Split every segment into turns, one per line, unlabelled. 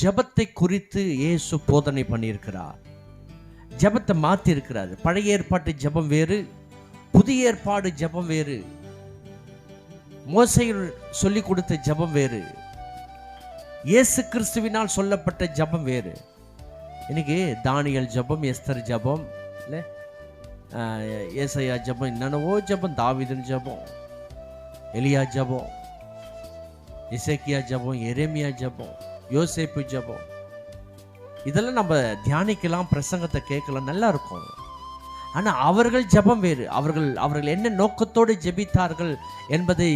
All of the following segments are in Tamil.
ஜெபத்தை குறித்து இயேசு போதனை பண்ணியிருக்கிறார். ஜெபத்தை மாற்றி இருக்கிறாரு பழைய ஏற்பாட்டு ஜெபம் வேறு புதிய ஏற்பாடு ஜெபம் வேறு. மோசையில் சொல்லி கொடுத்த ஜெபம் வேறு. இயேசு கிறிஸ்துவினால் சொல்லப்பட்ட ஜெபம் வேறு. இன்னைக்கு தானியல் ஜெபம் எஸ்தர் ஜெபம் இல்லை? ஏசையா ஜெபம் என்னென்னவோ ஜெபம் தாவிதன் ஜெபம் எலியா ஜெபம் இசைக்கியா ஜெபம் எரேமியா ஜெபம் யோசேப்பு ஜெபம். இதெல்லாம் நம்ம தியானிக்கலாம் பிரசங்கத்தை கேட்கலாம் நல்லா இருக்கும் ஆனா அவர்கள் ஜெபம் வேறு. அவர்கள் அவர்கள் என்ன நோக்கத்தோடு ஜெபித்தார்கள் என்பதை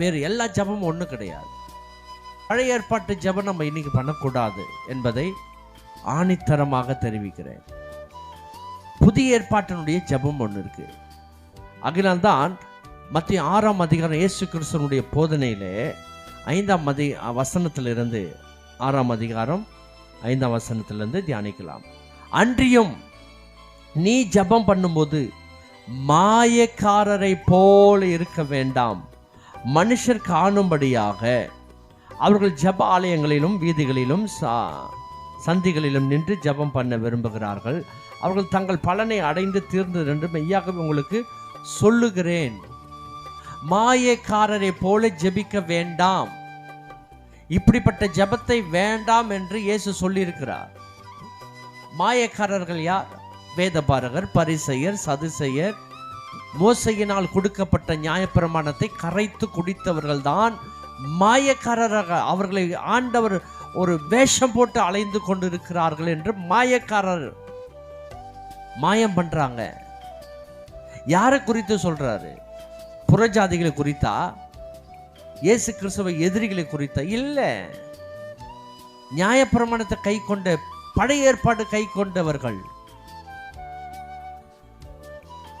வேறு எல்லா ஜெபமும் ஒன்றும் கிடையாது. பழைய ஏற்பாட்டு ஜெபம் நம்ம இன்னைக்கு பண்ணக்கூடாது என்பதை ஆணித்தரமாக தெரிவிக்கிறேன். புதிய ஏற்பாட்டினுடைய ஜெபம் ஒன்று இருக்கு. அதனால்தான் மத்திய ஆறாம் அதிகாரம் இயேசு கிறிஸ்தனுடைய போதனையிலே ஐந்தாம் அதி வசனத்திலிருந்து ஆறாம் அதிகாரம் ஐந்தாம் வசனத்திலிருந்து தியானிக்கலாம். அன்றியும் நீ ஜெபம் பண்ணும்போது மாயக்காரரை போல இருக்க வேண்டாம். மனுஷர் காணும்படியாக அவர்கள் ஜெப ஆலயங்களிலும் வீதிகளிலும் சா- சந்திகளிலும் நின்று ஜெபம் பண்ண விரும்புகிறார்கள். அவர்கள் தங்கள் பலனை அடைந்து தீர்ந்தது என்று மெய்யாகவே உங்களுக்கு சொல்லுகிறேன். மாயக்காரரை போல ஜெபிக்க வேண்டாம். இப்படிப்பட்ட ஜெபத்தை வேண்டாம் என்று இயேசு சொல்லியிருக்கிறார். மாயக்காரர்கள் யார்? வேதபாரகர் பரிசெயர் சதுசெயர் மோசையினால் கொடுக்கப்பட்ட நியாயப்பிரமாணத்தை கரைத்து குடித்தவர்கள் தான் மாயக்காரராக அவர்களை ஆண்டவர் ஒரு வேஷம் போட்டு அலைந்து கொண்டிருக்கிறார்கள் என்று மாயக்காரர் மாயம் பண்றாங்க. யாரை குறித்து சொல்றாரு? புறஜாதிகளை குறித்தா இயேசு கிறிஸ்துவ எதிரிகளை குறித்தா? இல்லை. நியாயப்பிரமாணத்தை கை கொண்ட பழைய ஏற்பாடு கை கொண்டவர்கள்.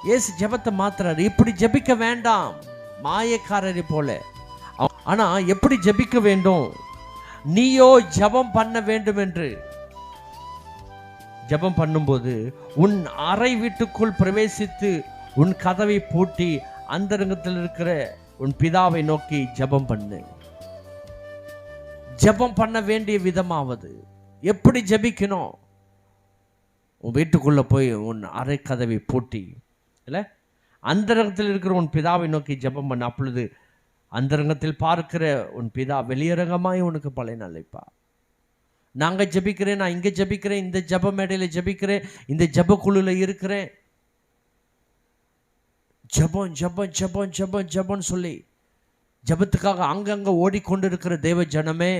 இயேசு ஜெபத்தை மாத்துறாரு. இப்படி ஜெபிக்க வேண்டாம். மாயக்காரரை போல. ஆனா எப்படி ஜெபிக்க வேண்டும்? நீயோ ஜெபம் பண்ண வேண்டும் என்று. ஜெபம் பண்ணும்போது உன் அறை வீட்டுக்குள் பிரவேசித்து உன் கதவை பூட்டி அந்தரங்கத்தில் இருக்கிற உன் பிதாவை நோக்கி ஜெபம் பண்ணு. ஜெபம் பண்ண வேண்டிய விதமாவது. எப்படி ஜெபிக்கணும் உன் வீட்டுக்குள்ளே போய் உன் அரை கதவை பூட்டி இல்லை? அந்தரங்கத்தில் இருக்கிற உன் பிதாவை நோக்கி ஜெபம் பண்ண. அப்பொழுது அந்தரங்கத்தில் பார்க்கிற உன் பிதா வெளியரங்கமாய் உனக்கு பலன் அழைப்பா நாங்கள் ஜெபிக்கிறேன் நான் இங்கே ஜெபிக்கிறேன் இந்த ஜெப மேடையில் ஜெபிக்கிறேன் இந்த ஜெப இருக்கிறேன். ஜபம் ஜபம் ஜபம் ஜபம் ஜபம்னு சொல்லி ஜெபத்துக்காக ஓடிக்கொண்டு ஓடிக்கொண்டிருக்கிற தேவ ஜனமே